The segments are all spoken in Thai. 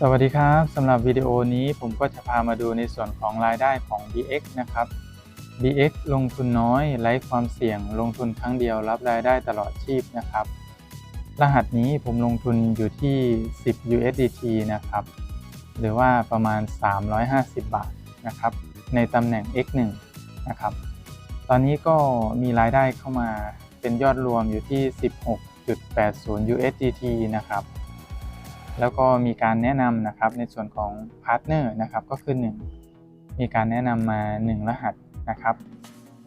สวัสดีครับสำหรับวิดีโอนี้ผมก็จะพามาดูในส่วนของรายได้ของ DX นะครับ DX ลงทุนน้อยไร้ความเสี่ยง ลงทุนครั้งเดียวรับรายได้ตลอดชีพนะครับ รหัสนี้ผมลงทุนอยู่ที่ 10 USDT นะครับ หรือว่าประมาณ 350 บาทนะครับ ในตำแหน่ง X1 นะครับ ตอนนี้ก็มีรายได้เข้ามาเป็นยอดรวมอยู่ที่ 16.80 USDT นะครับ แล้วก็มีการแนะนำนะครับในส่วนของพาร์ทเนอร์นะครับก็คือ 1 มีการแนะนำมา 1 รหัสนะครับ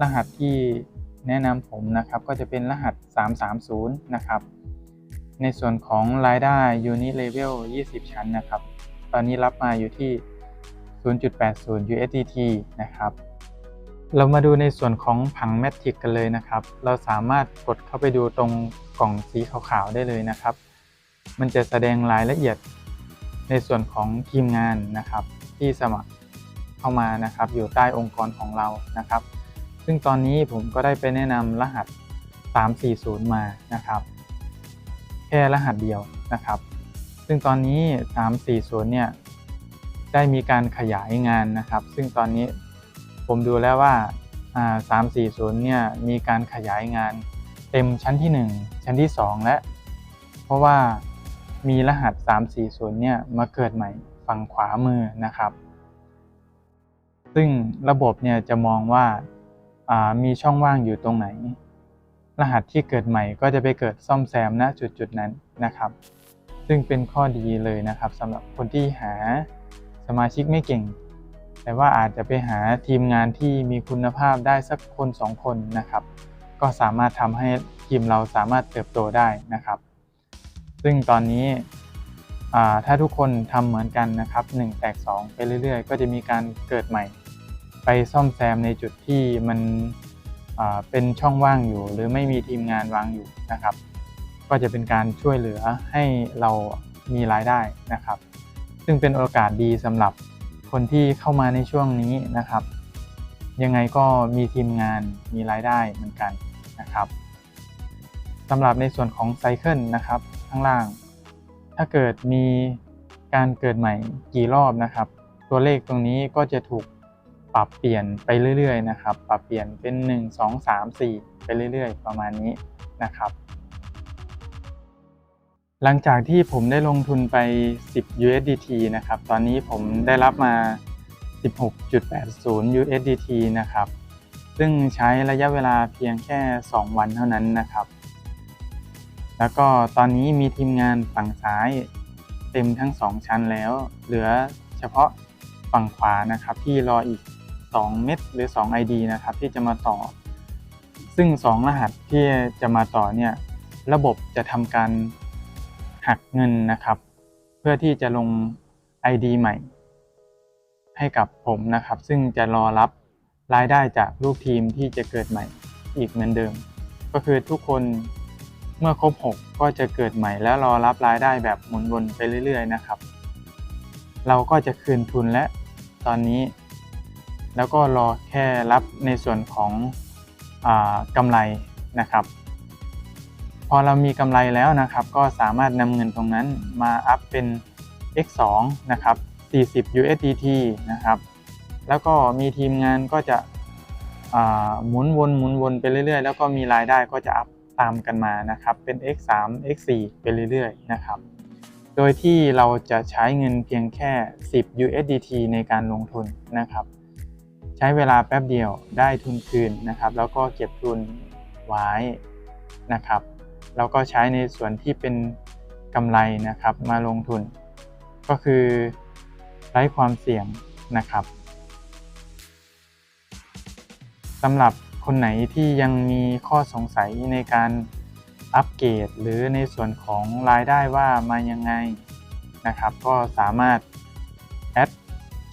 รหัสที่แนะนำผมนะครับก็จะเป็นรหัส 330 นะครับ ในส่วนของรายได้ Unit Level 20 ชั้นนะครับ ตอนนี้รับมาอยู่ที่ 0.80 USDT นะครับเรามาดูในส่วนของผังแมทริกกันเลยนะครับ เราสามารถกดเข้าไปดูตรงกล่องสีขาวๆได้เลยนะครับ มันจะแสดงรายละเอียดในส่วนของทีมงานนะครับ ที่สมัครเข้ามานะครับ อยู่ใต้องค์กรของเรานะครับ ซึ่งตอนนี้ผมก็ได้ไปแนะนำรหัส 340 มานะครับ แค่รหัสเดียวนะครับ ซึ่งตอนนี้ 340 เนี่ยได้มีการขยายงานนะครับ ซึ่งตอนนี้ผมดูแล้วว่า 340 เนี่ยมีการขยายงานเต็มชั้นที่ 1 ชั้นที่ 2 และ เพราะว่า มีรหัส 340 เนี่ยมาเกิดใหม่ฝั่งขวามือนะครับ ซึ่งระบบเนี่ยจะมองว่ามีช่องว่างอยู่ตรงไหน รหัสที่เกิดใหม่ก็จะไปเกิดซ่อมแซมณจุดจุดนั้นนะครับ ซึ่งเป็นข้อดีเลยนะครับสำหรับคนที่หาสมาชิกไม่เก่ง แต่ว่าอาจจะไปหาทีมงานที่มีคุณภาพได้สักคนสองคนนะครับ ก็สามารถทำให้ทีมเราสามารถเติบโตได้นะครับ ซึ่งตอนนี้ถ้าทุกคนทำเหมือนกันนะครับ1แตก2 ไปเรื่อย ๆ ก็จะมีการเกิดใหม่ ไปซ่อมแซมในจุดที่มันเป็นช่องว่างอยู่ หรือไม่มีทีมงานวางอยู่นะครับ ก็จะเป็นการช่วยเหลือให้เรามีรายได้นะครับ ซึ่งเป็นโอกาสดีสำหรับคนที่เข้ามาในช่วงนี้นะครับ ยังไงก็มีทีมงานมีรายได้เหมือนกันนะครับสำหรับในส่วนของไซเคิลนะครับ ข้างล่าง ถ้าเกิดมีการเกิดใหม่กี่รอบนะครับ ตัวเลขตรงนี้ก็จะถูกปรับเปลี่ยนไปเรื่อยๆนะครับ ปรับเปลี่ยนเป็น 1 2 3 4 ไปเรื่อยๆ ประมาณนี้นะครับ หลังจากที่ผมได้ลงทุนไป 10 USDT นะครับ ตอนนี้ผมได้รับมา 16.80 USDT นะครับ ซึ่งใช้ระยะเวลาเพียงแค่ 2 วันเท่านั้นนะครับ แล้วก็ตอนนี้มีทีมงานฝั่งซ้ายเต็มทั้ง 2 ชั้นแล้ว เหลือเฉพาะฝั่งขวานะครับ ที่รออีก 2 เม็ดหรือ 2 ID นะครับ ที่จะมาต่อ ซึ่ง 2 รหัสที่จะมาต่อเนี่ยระบบจะทำการหักเงินนะครับ เพื่อที่จะลง ID ใหม่ ให้กับผมนะครับ ซึ่งจะรอรับรายได้จากลูกทีมที่จะเกิดใหม่อีกเหมือนเดิม ก็คือทุกคน เมื่อครบ 6 ก็จะเกิดใหม่แล้วรอรับรายได้แบบหมุนวนไปเรื่อย ๆ นะครับ เราก็จะคืนทุนและตอนนี้ แล้วก็รอแค่รับในส่วนของอกำไรนะครับ พอเรามีกำไรแล้วนะครับ ก็สามารถนำเงินตรงนั้นมาอัพเป็น x2 นะครับ 40 USDT นะครับ แล้วก็มีทีมงานก็จะหมุนวนหมุนวนไปเรื่อย ๆ แล้วก็มีรายได้ก็จะอัพ ตามกันมานะครับเป็น x3 x4 ไปเรื่อยๆนะครับ โดยที่เราจะใช้เงินเพียงแค่ 10 USDT ในการลงทุนนะครับ ใช้เวลาแป๊บเดียวได้ทุนคืนนะครับ แล้วก็เก็บทุนไว้นะครับแล้วก็ใช้ในส่วนที่เป็นกำไรนะครับมาลงทุน ก็คือไร้ความเสี่ยงนะครับสำหรับ คนไหนที่ยังมีข้อสงสัยในการอัปเกรดหรือในส่วนของรายได้ว่ามายังไงนะครับ ก็สามารถแอด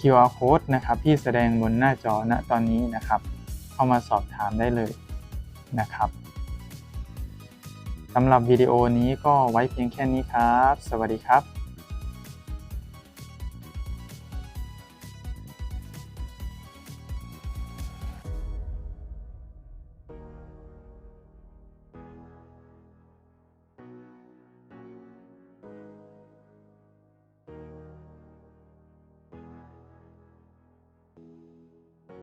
QR code นะครับที่แสดงบนหน้าจอณตอนนี้นะครับ เข้ามาสอบถามได้เลยนะครับสำหรับวิดีโอนี้ก็ไว้เพียงแค่นี้ครับ สวัสดีครับ